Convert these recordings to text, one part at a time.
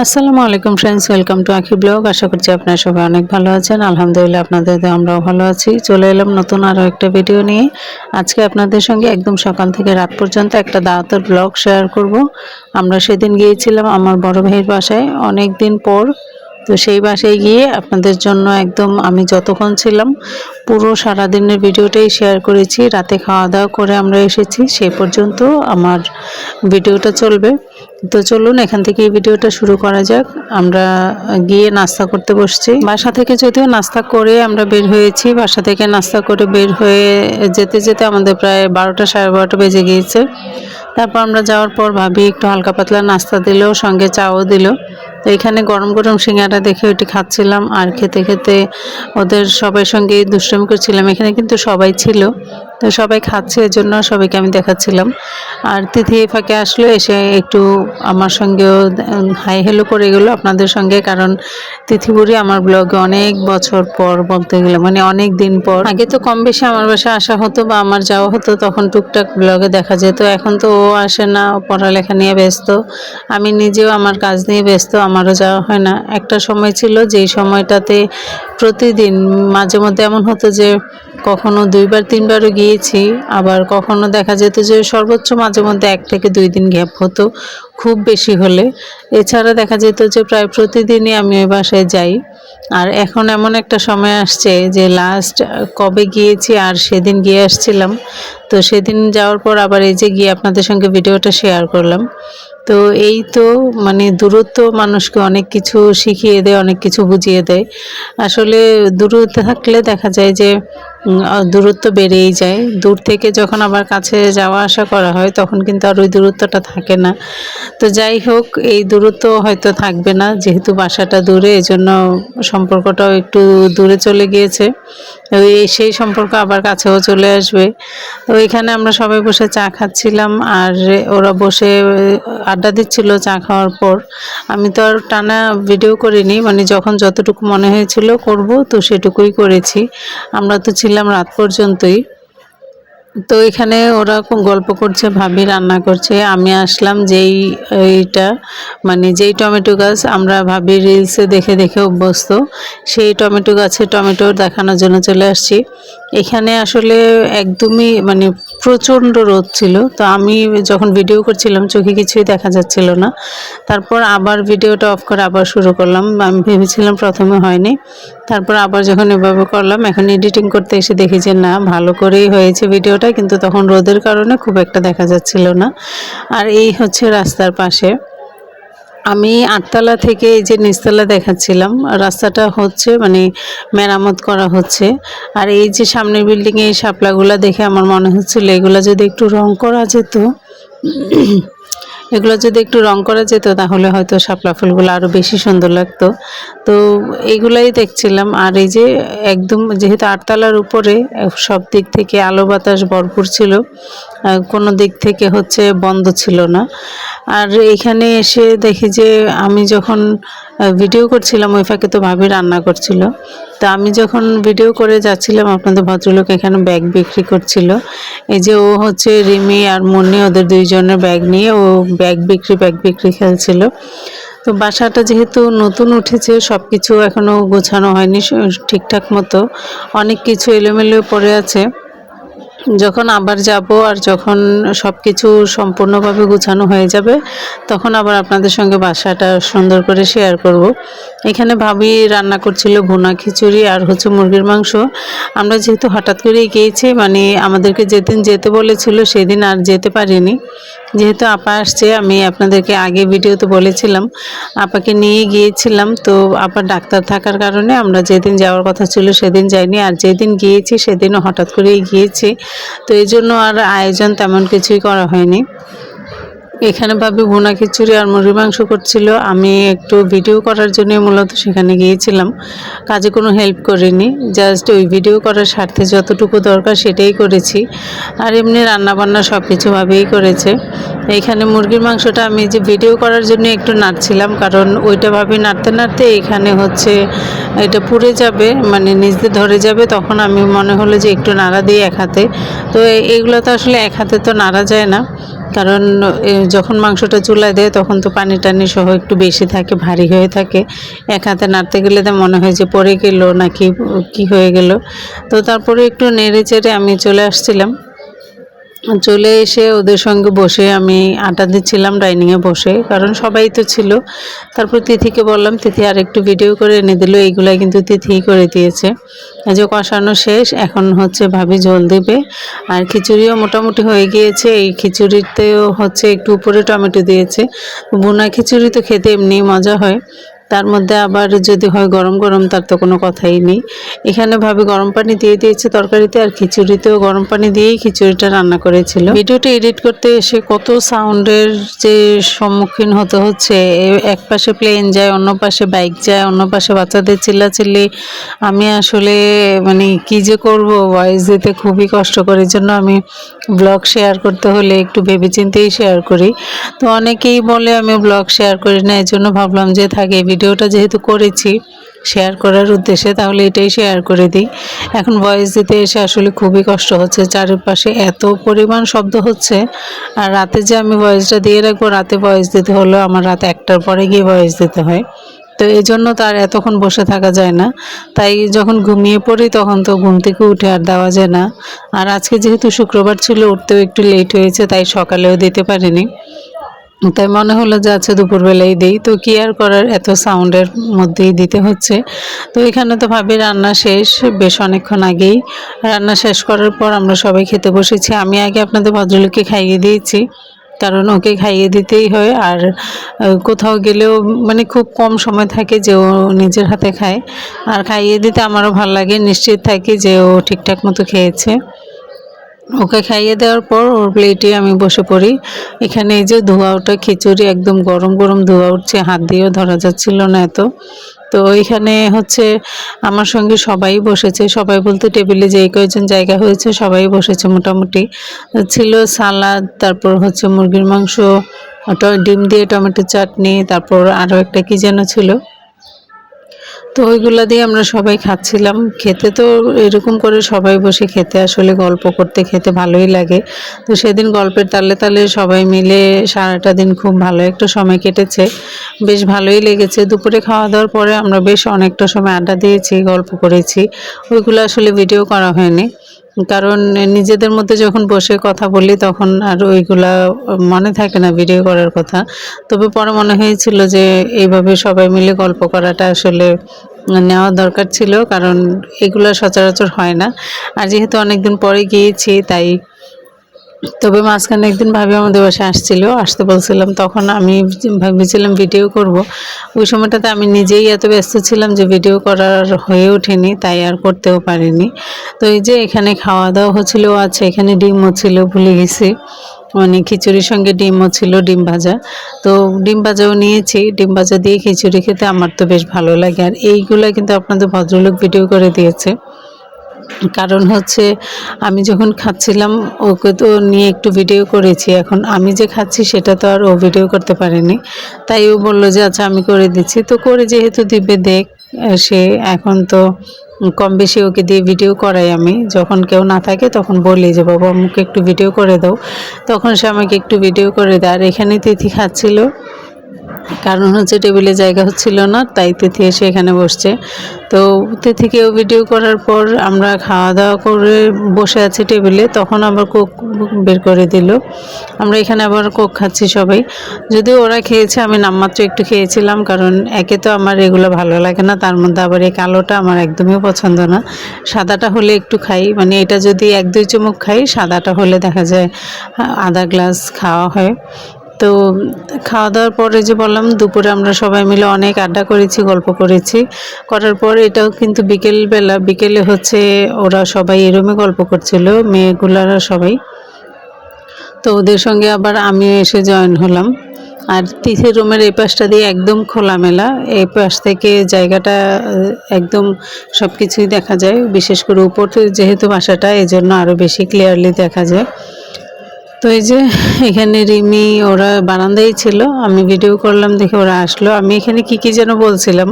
আসসালামু আলাইকুম friends welcome to Akhi blog আশা করছি আপনারা সবাই অনেক ভালো আছেন। আলহামদুলিল্লাহ আপনাদের আমরাও ভালো আছি। চলে এলাম নতুন আরও একটা ভিডিও নিয়ে। আজকে আপনাদের সঙ্গে একদম সকাল থেকে রাত পর্যন্ত একটা দাওয়াতের ব্লগ শেয়ার করব। আমরা সেদিন গিয়েছিলাম আমার বড় ভাইয়ের বাসায় অনেক দিন পর। তো সেই বাসায় গিয়ে আপনাদের জন্য একদম আমি যতক্ষণ ছিলাম, পুরো সারাদিনের ভিডিওটাই শেয়ার করেছি। রাতে খাওয়া দাওয়া করে আমরা এসেছি। সেই পর্যন্ত আমার ভিডিওটা চলবে। তো চলুন, এখান থেকে এই ভিডিওটা শুরু করা যাক। আমরা গিয়ে নাস্তা করতে বসছি। বাসা থেকে যদিও নাস্তা করে আমরা বের হয়েছি, বাসা থেকে নাস্তা করে বের হয়ে যেতে যেতে আমাদের প্রায় বারোটা সাড়ে বারোটা বেজে গিয়েছে। তারপর আমরা যাওয়ার পর ভাবি একটু হালকা পাতলা নাস্তা দিল, সঙ্গে চাও দিল। তো এখানে গরম গরম সিঙ্গারা দেখে ওইটি খাচ্ছিলাম, আর খেতে খেতে ওদের সবাই সঙ্গে দুষ্টমি করছিলাম। এখানে কিন্তু সবাই ছিল। তো সবাই খাচ্ছে এর জন্য সবাইকে আমি দেখাচ্ছিলাম। আর তিথি ফাঁকে আসলো, এসে একটু আমার সঙ্গেও হাই হেলো করে গেলো আপনাদের সঙ্গে, কারণ তিথিপুরি আমার ব্লগে অনেক বছর পর বলতে গেলে মানে অনেক দিন পর। আগে তো কম বেশি আমার বাসায় আসা হতো বা আমার যাওয়া হতো, তখন টুকটাক ব্লগে দেখা যেত, এখন তো ও আসে না পড়ালেখা নিয়ে ব্যস্ত। আমি নিজেও আমার কাজ নিয়ে ব্যস্ত, আমারও যাওয়া হয় না। একটা সময় ছিল, যেই সময়টাতে প্রতিদিন মাঝে মধ্যে এমন হতো যে কখনো দুইবার, তিনবারও গিয়েছি, আবার কখনো দেখা যেত যে সর্বোচ্চ মাঝে মধ্যে এক থেকে দুই দিন গ্যাপ হতো, খুব বেশি হলে। এছাড়া দেখা যেত যে প্রায় প্রতিদিনই আমি ওই বাসায় যাই। আর এখন এমন একটা সময় আসছে যে লাস্ট কবে গিয়েছি আর সেদিন গিয়ে আসছিলাম। তো সেদিন যাওয়ার পর আবার এই যে গিয়ে আপনাদের সঙ্গে ভিডিওটা শেয়ার করলাম। তো এই তো মানে দূরত্ব মানুষকে অনেক কিছু শিখিয়ে দেয়, অনেক কিছু বুঝিয়ে দেয়। আসলে দূরত্ব থাকলে দেখা যায় যে দূরত্ব বেড়েই যায়। দূর থেকে যখন আবার কাছে যাওয়া আসা করা হয়, তখন কিন্তু আর ওই দূরত্বটা থাকে না। তো যাই হোক, এই দূরত্ব হয়তো থাকবে না, যেহেতু বাসাটা দূরে, এজন্য সম্পর্কটাও একটু দূরে চলে গিয়েছে। সেই সম্পর্ক আবার কাছেও চলে আসবে। তো ওইখানে আমরা সবাই বসে চা খাচ্ছিলাম, আর ওরা বসে আড্ডা দিচ্ছিল চা খাওয়ার পর। আমি তো আর টানা ভিডিও করিনি মানে যখন যতটুকু মনে হয়েছিল করব, তো সেটুকুই করেছি। আমরা তো ছিলাম রাত পর্যন্তই। তো এখানে ওরা গল্প করছে, ভাবি রান্না করছে। আমি আসলাম যেই, এইটা মানে যেই টমেটো গাছ আমরা ভাবি রিলসে দেখে দেখে অভ্যস্ত, সেই টমেটো গাছে টমেটো দেখানোর জন্য চলে আসছি। এখানে আসলে একদমই মানে প্রচণ্ড রোদ ছিল। তো আমি যখন ভিডিও করছিলাম, চোখে কিছুই দেখা যাচ্ছিল না। তারপর আবার ভিডিওটা অফ করে আবার শুরু করলাম। আমি ভেবেছিলাম প্রথমে হয়নি। তারপর আবার যখন এভাবে করলাম, এখন এডিটিং করতে এসে দেখি যে, না, ভালো করেই হয়েছে ভিডিওটা কিন্তু তখন রোদের কারণে খুব একটা দেখা যাচ্ছিল না। আর এই হচ্ছে রাস্তার পাশে। আমি আটতলা থেকে এই যে নিচতলা দেখাচ্ছিলাম, রাস্তাটা হচ্ছে মানে মেরামত করা হচ্ছে। আর এই যে সামনের বিল্ডিংয়ে এই শাপলাগুলো দেখে আমার মনে হচ্ছিল এগুলো যদি একটু রং করা যেত এগুলো যদি একটু রং করা যেত, তাহলে হয়তো শাপলা ফুলগুলো আরও বেশি সুন্দর লাগতো। তো এগুলাই দেখছিলাম। আর এই যে একদম যেহেতু আটতলার উপরে, সব দিক থেকে আলো বাতাস ভরপুর ছিল কোনো দিক থেকে হচ্ছে বন্ধ ছিল না। আর এখানে এসে দেখি যে আমি যখন ভিডিও করছিলাম ওই ফাঁকে তো ভাবি রান্না করছিল। তা আমি যখন ভিডিও করে যাচ্ছিলাম, আপনাদের ভদ্রলোক এখানে ব্যাগ বিক্রি করছিল। এই যে ও হচ্ছে রিমি আর মুন্নি, ওদের দুইজনের ব্যাগ নিয়ে ও ব্যাগ বিক্রি ব্যাগ বিক্রি খেলছিল। তো বাসাটা যেহেতু নতুন উঠেছে সব কিছু এখনও গোছানো হয়নি, ঠিকঠাক মতো। অনেক কিছু এলোমেলো পড়ে আছে। যখন আবার যাব আর যখন সব কিছু সম্পূর্ণভাবে গুছানো হয়ে যাবে, তখন আবার আপনাদের সঙ্গে বাসাটা সুন্দর করে শেয়ার করব। এখানে ভাবি রান্না করছিল ভুনা খিচুড়ি আর হচ্ছে মুরগির মাংস। আমরা যেহেতু হঠাৎ করেই গিয়েছি মানে আমাদেরকে যেদিন যেতে বলেছিল, সেদিন আর যেতে পারিনি। যেহেতু আপা আসছে, আমি আপনাদেরকে আগে ভিডিওতে বলেছিলাম, আপাকে নিয়ে গিয়েছিলাম। তো আপা ডাক্তার থাকার কারণে আমরা যেদিন যাওয়ার কথা ছিল সেদিন যাইনি, আর যেদিন গিয়েছি সেদিনও হঠাৎ করেই গিয়েছি। তো এই জন্য আর আয়োজন তেমন কিছুই করা হয়নি। এখানে ভাবি ভুনা খিচুড়ি আর মুরগি মাংস করছিল। আমি একটু ভিডিও করার জন্য মূলত সেখানে গিয়েছিলাম। কাজে কোনো হেল্প করিনি। জাস্ট ওই ভিডিও করার স্বার্থে যতটুকু দরকার সেটাই করেছি। আর এমনি রান্নাবান্না সব কিছুভাবেই করেছে। এইখানে মুরগির মাংসটা আমি যে ভিডিও করার জন্য একটু নাড়ছিলাম, কারণ ওইটা ভাবি নাড়তে নাড়তে এখানে হচ্ছে এটা পুড়ে যাবে মানে দিয়ে ধরে যাবে, তখন আমি মনে হলো যে একটু নাড়া দিই এক হাতে। তো এ- এগুলো তো আসলে এক হাতে তো নাড়া যায় না। কারণ যখন মাংসটা চুলায় দেয় তখন তো পানি টানি সহ একটু বেশি থাকে, ভারী হয়ে থাকে। এক হাতে নাড়তে গেলে তো মনে হয় যে পড়ে গেলো নাকি কি হয়ে গেল। তো তারপরে একটু নেড়ে চেড়ে আমি চলে আসছিলাম। চলে এসে ওদের সঙ্গে বসে আমি আটা দিচ্ছিলাম ডাইনিংয়ে বসে। কারণ সবাই তো ছিল। তারপর তিথিকে বললাম, তিথি আর একটু ভিডিও করে এনে দিল। এইগুলাই কিন্তু তিথিই করে দিয়েছে। যে কষানো শেষ, এখন হচ্ছে ভাবি জল দেবে। আর খিচুড়িও মোটামুটি হয়ে গিয়েছে। এই খিচুড়িতেও হচ্ছে একটু উপরে টমেটো দিয়েছে। বোনা খিচুড়ি তো খেতে এমনি মজা হয়। তার মধ্যে আবার যদি হয় গরম গরম, তার তো কোনো কথাই নেই। এখানে ভাবে গরম পানি দিয়ে দিয়েছে তরকারিতে, আর খিচুড়িতেও গরম পানি দিয়েই খিচুড়িটা রান্না করেছিল। ভিডিওটা এডিট করতে এসে কত সাউন্ডের যে সম্মুখীন হতে হচ্ছে। এক পাশে প্লেন যায়, অন্য পাশে বাইক যায়, অন্য পাশে বাচ্চাদের চিল্লাচিল্লি। আমি আসলে মানে কি যে করব? ভয়েস দিতে খুবই কষ্ট করি। জন্য আমি ব্লগ শেয়ার করতে হলে একটু ভেবেচিন্তেই শেয়ার করি। তো অনেকেই বলে, আমি ব্লগ শেয়ার করি না। এই জন্য ভাবলাম যে, থাকে, এই ভিডিওটা যেহেতু করেছি শেয়ার করার উদ্দেশ্যে, তাহলে এটাই শেয়ার করে দিই। এখন ভয়েস দিতে এসে আসলে খুবই কষ্ট হচ্ছে, চারিপাশে এত পরিমাণ শব্দ হচ্ছে, আর রাতে যে আমি ভয়েসটা দিয়ে রাখব, রাতে ভয়েস দিতে হলেও আমার রাত একটার পরে গিয়ে ভয়েস দিতে হয়। তো এই জন্য তার এতক্ষণ বসে থাকা যায় না। তাই যখন ঘুমিয়ে পড়ি, তখন তো ঘুম থেকে উঠে আর দেওয়া যায় না। আর আজকে যেহেতু শুক্রবার ছিল, উঠতেও একটু লেট হয়েছে, তাই সকালেও দিতে পারিনি। তাই মনে হলো যে আচ্ছা দুপুরবেলায় দিই। তো কি আর করার? এত সাউন্ডের মধ্যেই দিতে হচ্ছে। তো এখানে তো ভাবি রান্না শেষ, বেশ অনেকক্ষণ আগেই। রান্না শেষ করার পর আমরা সবাই খেতে বসেছি। আমি আগে আপনাদের ভদ্রলোককে খাইয়ে দিয়েছি, কারণ ওকে খাইয়ে দিতেই হয়। আর কোথাও গেলেও মানে খুব কম সময় থাকে যে ও নিজের হাতে খায়। আর খাইয়ে দিতে আমারও ভালো লাগে। নিশ্চিত থাকি যে ও ঠিকঠাক মতো খেয়েছে। ওকে খাইয়ে দেওয়ার পর ওর প্লেটে আমি বসে পড়ি। এখানে এই যে ধোয়া ওঠা খিচুড়ি একদম গরম গরম ধোয়া উঠছে, হাত দিয়েও ধরা যাচ্ছিল না এত। তো এখানে হচ্ছে আমার সঙ্গে সবাই বসেছে। সবাই বলতে টেবিলে যে কয়েকজন জায়গা হয়েছে, সবাই বসেছে মোটামুটি। ছিল সালাদ, তারপর হচ্ছে মুরগির মাংস ডিম দিয়ে টমেটো চাটনি, তারপর আরও একটা কি যেন ছিল। তো ওইগুলা দিয়ে আমরা সবাই খাচ্ছিলাম। খেতে তো এরকম করে সবাই বসে খেতে আসলে গল্প করতে খেতে ভালোই লাগে। তো সেদিন গল্পের তালে তালে সবাই মিলে সারাটা দিন খুব ভালো একটা সময় কেটেছে। বেশ ভালোই লেগেছে। দুপুরে খাওয়া দাওয়ার পরে আমরা বেশ অনেকটা সময় আড্ডা দিয়েছি, গল্প করেছি। ওইগুলো আসলে ভিডিও করা হয়নি। কারণ নিজেদের মধ্যে যখন বসে কথা বলি তখন আর ওইগুলা মনে থাকে না ভিডিও করার কথা। তবে পরে মনে হয়েছিল যে এইভাবে সবাই মিলে গল্প করাটা আসলে নেওয়া দরকার ছিল, কারণ এগুলো সচরাচর হয় না। আর যেহেতু অনেকদিন পরে গিয়েছি, তাই তবে মাঝখানে একদিন ভাবি আমাদের বাসায় আসছিল, আসতে বলছিলাম, তখন আমি ভেবেছিলাম ভিডিও করব। ওই সময়টাতে আমি নিজেই এত ব্যস্ত ছিলাম যে ভিডিও করার হয়ে ওঠেনি, তাই আর করতেও পারিনি। তো এই যে এখানে খাওয়া দাওয়া হচ্ছিল আছে এখানে ডিমও ছিল ভুলে গেছি। মানে খিচুড়ির সঙ্গে ডিমও ছিল ডিম ভাজা। তো ডিম ভাজাও নিয়েছি, ডিম ভাজা দিয়ে খিচুড়ি খেতে আমার তো বেশ ভালো লাগে। আর এইগুলো কিন্তু আপনাদের ভদ্রলোক ভিডিও করে দিয়েছে। কারণ হচ্ছে আমি যখন খাচ্ছিলাম, ওকে তো নিয়ে একটু ভিডিও করেছি। এখন আমি যে খাচ্ছি, সেটা তো আর ও ভিডিও করতে পারেনি। তাই ও বলল যে আচ্ছা আমি করে দিচ্ছি। তো করে যেহেতু দিবে, দেখ, সে এখন তো কম বেশি ওকে দিয়ে ভিডিও করাই আমি। যখন কেউ না থাকে, তখন বলি যে, বাবা, আমাকে একটু ভিডিও করে দাও। তখন সে আমাকে একটু ভিডিও করে দেয়। আর এখানে তিথি খাচ্ছিল। কারণ হচ্ছে টেবিলে জায়গা হচ্ছিল না তাই তিথি এসে এখানে বসছে। তো তিথিকেও ভিডিও করার পর আমরা খাওয়া দাওয়া করে বসে আছি টেবিলে তখন আবার কোক বের করে দিল। আমরা এখানে আবার কোক খাচ্ছি সবাই। যদিও ওরা খেয়েছে আমি নামমাত্র একটু খেয়েছিলাম কারণ একে তো আমার এগুলো ভালো লাগে না তার মধ্যে আবার এই কালোটা আমার একদমই পছন্দ না। সাদাটা হলে একটু খাই মানে এটা যদি এক দুই চুমুক খাই সাদাটা হলে দেখা যায় আহ, আধা গ্লাস খাওয়া হয়। তো খাওয়া দাওয়ার পরে যে বললাম, দুপুরে আমরা সবাই মিলে অনেক আড্ডা করেছি, গল্প করেছি। করার পর এটাও কিন্তু বিকেলবেলা, বিকেলে হচ্ছে ওরা সবাই এরমে গল্প করছিল, মেয়েগুলারা সবাই। তো ওদের সঙ্গে আবার আমিও এসে জয়েন হলাম। আর তিথির রুমের এই পাশটা দিয়ে একদম খোলামেলা, এই পাশ থেকে জায়গাটা একদম সব কিছুই দেখা যায়। বিশেষ করে উপর যেহেতু বাসাটা এই জন্য আরও বেশি ক্লিয়ারলি দেখা যায়। তো এই যে এখানে রিমি ওরা বারান্দায় ছিল, আমি ভিডিও করলাম, দেখে ওরা আসলো। আমি এখানে কি কি যেন বলছিলাম,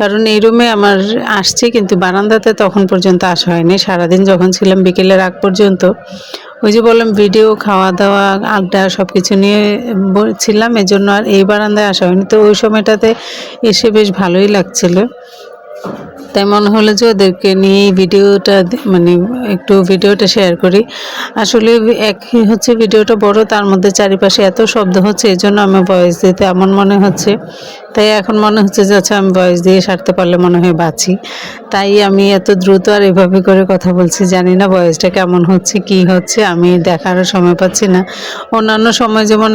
কারণ এই রুমে আমার আসছে, কিন্তু বারান্দাতে তখন পর্যন্ত আসা হয়নি। সারাদিন যখন ছিলাম বিকেলের আগ পর্যন্ত, ওই যে বললাম ভিডিও খাওয়া দাওয়া আড্ডা সব কিছু নিয়ে ছিলাম, এজন্য আর এই বারান্দায় আসা হয়নি। তো ওই সময়টাতে এসে বেশ ভালোই লাগছিল। তাই মনে হলো যে ওদেরকে নিয়ে ভিডিওটা মানে একটু ভিডিওটা শেয়ার করি। আসলে একই হচ্ছে ভিডিওটা বড়, তার মধ্যে চারিপাশে এত শব্দ হচ্ছে এই জন্য আমি ভয়েস দিতে এমন মনে হচ্ছে। তাই এখন মনে হচ্ছে যে আচ্ছা আমি ভয়েস দিয়ে সারতে পারলে মনে হয় বাঁচি। তাই আমি এত দ্রুত আর এভাবে করে কথা বলছি, জানি না ভয়েসটা কেমন হচ্ছে, কি হচ্ছে, আমি দেখারও সময় পাচ্ছি না। অন্যান্য সময় যেমন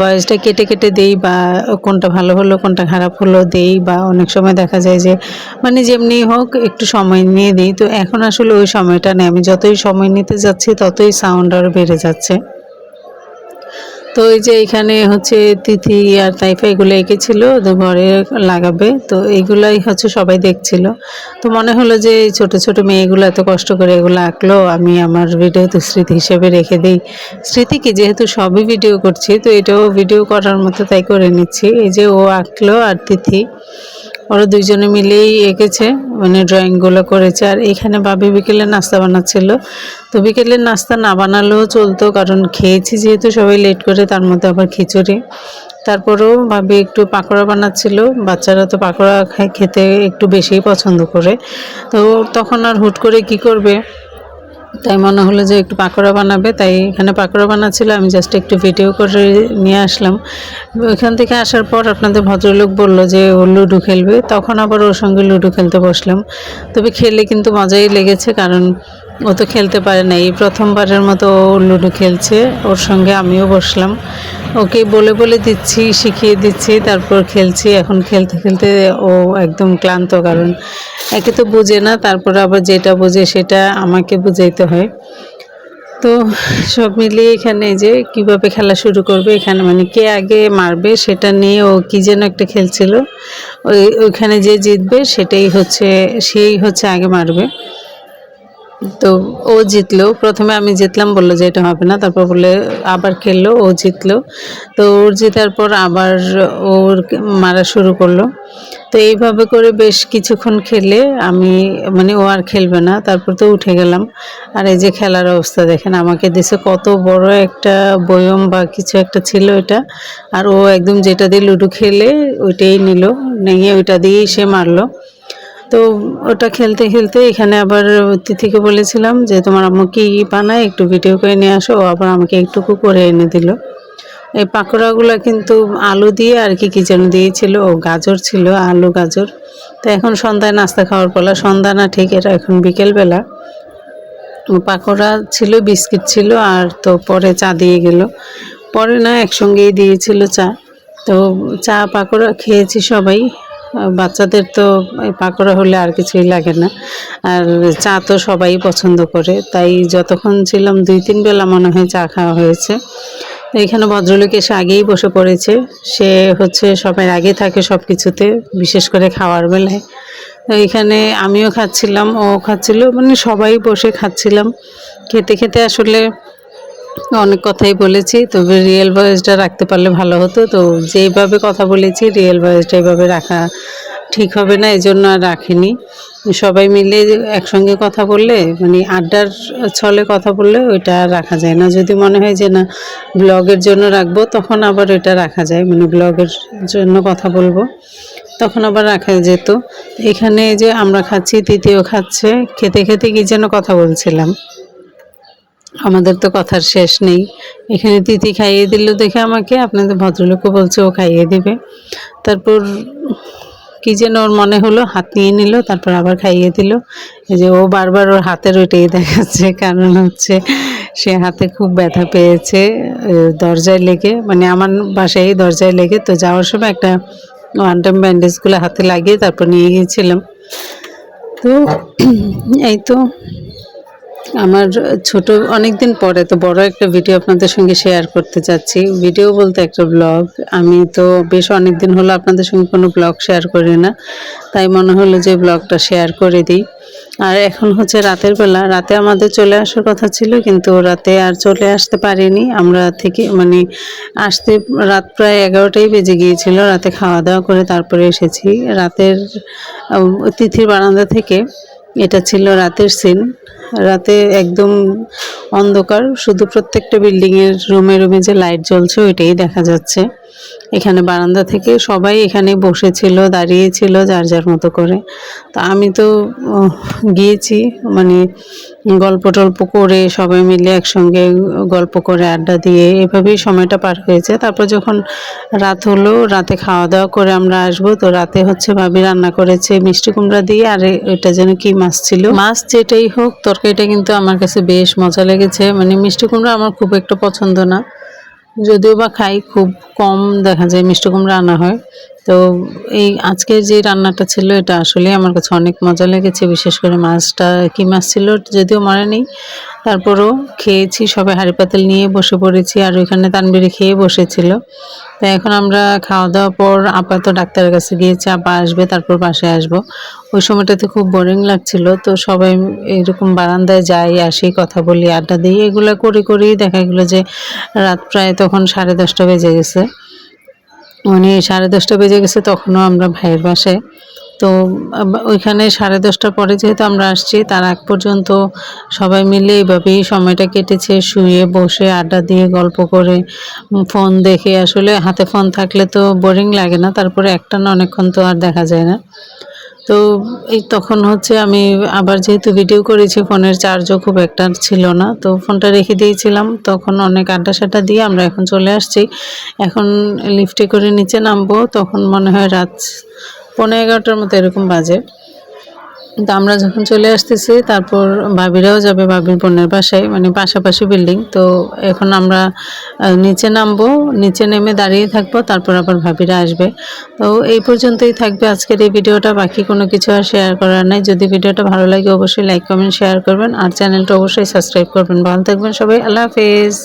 ভয়েসটা কেটে কেটে দেই বা কোনটা ভালো হলো, কোনটা খারাপ হলো দেই বা অনেক সময় দেখা যায় যে মানে যেমনি হোক একটু সময় নিয়ে দিই। তো এখন আসলে ওই সময়টা নেই। আমি যতই সময় নিতে যাচ্ছি, ততই সাউন্ড আরও বেড়ে যাচ্ছে। তো এই যে এখানে হচ্ছে তিথি আর তাইফা এগুলো এঁকেছিল, তো ঘরে লাগাবে, তো এইগুলাই হচ্ছে সবাই দেখছিল। তো মনে হলো যে ছোট ছোট মেয়েগুলো এত কষ্ট করে এগুলো আঁকলো, আমি আমার ভিডিও তো স্মৃতি হিসেবে রেখে দিই। স্মৃতি কি, যেহেতু সবই ভিডিও করছি, তো এটাও ভিডিও করার মতো তাই করে নিচ্ছি। এই যে ও আঁকলো আর তিথি। ওরা দুইজনে মিলেই এঁকেছে মানে ড্রয়িংগুলো করেছে। আর এখানে ভাবি বিকেলে নাস্তা বানাচ্ছিল। তো বিকেলে নাস্তা না বানালেও চলতো, কারণ খেয়েছি যেহেতু, সবাই লেট করে, তার মধ্যে আবার খিচুড়ি। তারপরেও ভাবি একটু পাকোড়া বানাচ্ছিল। বাচ্চারা তো পাকোড়া খেতে একটু বেশিই পছন্দ করে। তো তখন আর হুট করে কি করবে? তাই মনে হলো যে একটু পাকোড়া বানাবে, তাই এখানে পাকোড়া বানাচ্ছিল, আমি জাস্ট একটু ভিডিও করে নিয়ে আসলাম। ওইখান থেকে আসার পর আপনাদের ভদ্রলোক বলল যে ও লুডো খেলবে, তখন আবার ওর সঙ্গে লুডো খেলতে বসলাম। তবে খেলে কিন্তু মজাই লেগেছে, কারণ ও তো খেলতে পারে না এই প্রথমবারের মতো ও লুডো খেলছে। ওর সঙ্গে আমিও বসলাম। ওকে বলে বলে দিচ্ছি, শিখিয়ে দিচ্ছি, তারপর খেলছি। এখন খেলতে খেলতে ও একদম ক্লান্ত, কারণ একে তো বোঝে না, তারপর আবার যেটা বোঝে সেটা আমাকে বুঝাইতে হয়। তো সব মিলিয়ে এখানে যে কীভাবে খেলা শুরু করবে, এখানে মানে কে আগে মারবে, সেটা নিয়ে ও কি যেন একটা খেলছিল। ওই, ওইখানে যে জিতবে, সেটাই হচ্ছে, সেই হচ্ছে আগে মারবে। তো ও জিতলো। প্রথমে আমি জিতলাম, বলল যে এটা হবে না। তারপর বলে আবার খেললো, ও জিতলো। তো ওর জেতার পর আবার ওর মারা শুরু করল। তো এইভাবে করে বেশ কিছুক্ষণ খেলে আমি মানে ও আর খেলবে না। তারপর তো উঠে গেলাম। আর এই যে খেলার অবস্থা দেখেন, আমাকে দিছে কত বড় একটা বয়ম বা কিছু একটা ছিল এটা। আর ও একদম যেটা দিয়ে লুডো খেলে ওইটাই নিল। নিয়ে ওইটা দিয়েই সে মারলো। তো ওটা খেলতে খেলতে এখানে আবার তিথিকে বলেছিলাম যে, তোমার আম্মু কি বানায়? একটু ভিডিও করে নিয়ে আসো। ও আবার আমাকে একটুকু করে এনে দিল। এই পাকোড়াগুলো কিন্তু আলু দিয়ে আর কি কি যেন দিয়েছিল। ও গাজর ছিল, আলু গাজর। তো এখন সন্ধ্যায় নাস্তা খাওয়ার পালা। সন্ধ্যা না ঠিক, এটা এখন বিকেলবেলা। পাকোড়া ছিল, বিস্কিট ছিল আর তো পরে চা দিয়ে গেল। পরে না, একসঙ্গেই দিয়েছিল চা। তো চা, পাকোড়া খেয়েছি সবাই। বাচ্চাদের তো পাকোড়া হলে আর কিছুই লাগে না। আর চা তো সবাই পছন্দ করে। তাই যতক্ষণ ছিলাম দুই, তিন বেলা মনে হয় চা খাওয়া হয়েছে। এখানে ভদ্রলোক এসে আগেই বসে পড়েছে। সে হচ্ছে সবার আগে থাকে সব কিছুতে বিশেষ করে খাওয়ার বেলায়। এখানে আমিও খাচ্ছিলাম, ও খাচ্ছিল মানে সবাই বসে খাচ্ছিলাম। খেতে খেতে আসলে অনেক কথাই বলেছি, তবে রিয়েল ভয়েসটা রাখতে পারলে ভালো হতো। তো যেইভাবে কথা বলেছি রিয়েল ভয়েসটা এইভাবে রাখা ঠিক হবে না এই জন্য আর রাখিনি। সবাই মিলে একসঙ্গে কথা বললে মানে আড্ডার ছলে কথা বললে ওইটা রাখা যায় না। যদি মনে হয় যে না, ব্লগের জন্য রাখব, তখন আবার ওইটা রাখা যায়। মানে ব্লগের জন্য কথা বলব, তখন আবার রাখা যেত। এখানে যে আমরা খাচ্ছি তৃতীয় খাচ্ছে, খেতে খেতে কি যেন কথা বলছিলাম। আমাদের তো কথার শেষ নেই। এখানে তিথি খাইয়ে দিল দেখে আমাকে, আপনাদের ভদ্রলোকও বলছে ও খাইয়ে দেবে। তারপর কি যেন ওর মনে হলো, হাত নিয়ে নিল, তারপর আবার খাইয়ে দিল। এই যে ও বারবার ওর হাতের ওইটাই দেখাচ্ছে, কারণ হচ্ছে সে হাতে খুব ব্যথা পেয়েছে দরজায় লেগে মানে আমার বাসায় দরজায় লেগে। তো যাওয়ার সময় একটা ওয়ান টাইম ব্যান্ডেজগুলো হাতে লাগিয়ে তারপর নিয়ে গিয়েছিলাম। তো এই তো আমার ছোট অনেক দিন পরে তো বড় একটা ভিডিও আপনাদের সঙ্গে শেয়ার করতে চাচ্ছি। ভিডিও বলতে একটা ব্লগ আমি তো বেশ অনেক দিন হলো আপনাদের সঙ্গে কোনো ব্লগ শেয়ার করি না। তাই মনে হলো যে ব্লগটা শেয়ার করে দিই। আর এখন হচ্ছে রাতের বেলা। রাতে আমাদের চলে আসার কথা ছিল, কিন্তু রাতে আর চলে আসতে পারিনি। আমরা থেকে মানে আসতে রাত প্রায় এগারোটাই বেজে গিয়েছিল। রাতে খাওয়া দাওয়া করে তারপরে এসেছি। রাতের তিথির বারান্দা থেকে এটা ছিল রাতের সিন রাতে একদম অন্ধকার, শুধু প্রত্যেকটা বিল্ডিংয়ের রুমে রুমে যে লাইট জ্বলছে ওইটাই দেখা যাচ্ছে। এখানে বারান্দা থেকে সবাই এখানে বসেছিল, দাঁড়িয়েছিল যার যার মতো করে। তা আমি তো গিয়েছি মানে গল্প টল্প করে সবাই মিলে একসঙ্গে গল্প করে আড্ডা দিয়ে এভাবেই সময়টা পার হয়েছে। তারপর যখন রাত হলো, রাতে খাওয়া দাওয়া করে আমরা আসব, তো রাতে হচ্ছে ভাবি রান্না করেছে মিষ্টি কুমড়া দিয়ে, আর এটা যেন কি মাছ ছিল? মাছ যেটাই হোক তরকারিটা কিন্তু আমার কাছে বেশ মজা লেগেছে। মানে মিষ্টি কুমড়া আমার খুব একটা পছন্দ না। যদিও বা খাই, খুব কম দেখা যায় মিষ্টি কুমড়া আনা হয়। তো এই আজকের যে রান্নাটা ছিল, এটা আসলে আমার কাছে অনেক মজা লেগেছে। বিশেষ করে মাছটা, কি মাছ ছিল যদিও মনে নেই। তারপরও খেয়েছি, সবাই হাঁড়ি পাতিল নিয়ে বসে পড়েছি আর ওইখানে তানবিরি খেয়ে বসেছিল। তো এখন আমরা খাওয়া দাওয়ার পর আপাতত ডাক্তারের কাছে গিয়েছি আপা আসবে, তারপর বাসায় আসব। ওই সময়টাতে খুব বোরিং লাগছিল, তো সবাই এরকম বারান্দায় যাই, আসি, কথা বলি, আড্ডা দিই। এগুলো করে করেই দেখা গেলো যে রাত প্রায় তখন সাড়ে দশটা বেজে গেছে। মানে সাড়ে দশটা বেজে গেছে তখনও আমরা ভাইয়ের বাসায়। তো ওইখানে সাড়ে দশটার পরে যেহেতু আমরা আসছি, তার আগ পর্যন্ত সবাই মিলে এইভাবেই সময়টা কেটেছে, শুয়ে বসে আড্ডা দিয়ে গল্প করে ফোন দেখে। আসলে হাতে ফোন থাকলে তো বোরিং লাগে না, তারপরে একটা না অনেকক্ষণ তো আর দেখা যায় না। তো এই তখন হচ্ছে আমি আবার যেহেতু ভিডিও করেছি, ফোনের চার্জও খুব একটা ছিল না। তো ফোনটা রেখে দিয়েছিলাম। তখন অনেক আড্ডা সাড্ডা দিয়ে আমরা এখন চলে আসছি। এখন লিফটে করে নিচে নামবো। তখন মনে হয় রাত পনেরো এগারোটার মতো এরকম বাজে। তো আমরা যখন চলে আসতেছি, তারপর ভাবিরাও যাবে ভাবির বোনের বাসায় মানে পাশাপাশি বিল্ডিং তো এখন আমরা নিচে নামবো, নিচে নেমে দাঁড়িয়ে থাকব, তারপর আবার ভাবিরা আসবে। তো এই পর্যন্তই থাকবে আজকের এই ভিডিওটা, বাকি কোনো কিছু আর শেয়ার করার নাই। যদি ভিডিওটা ভালো লাগে, অবশ্যই লাইক কমেন্ট শেয়ার করবেন। আর চ্যানেলটা অবশ্যই সাবস্ক্রাইব করবেন। ভালো থাকবেন সবাই, আল্লাহ হাফেজ।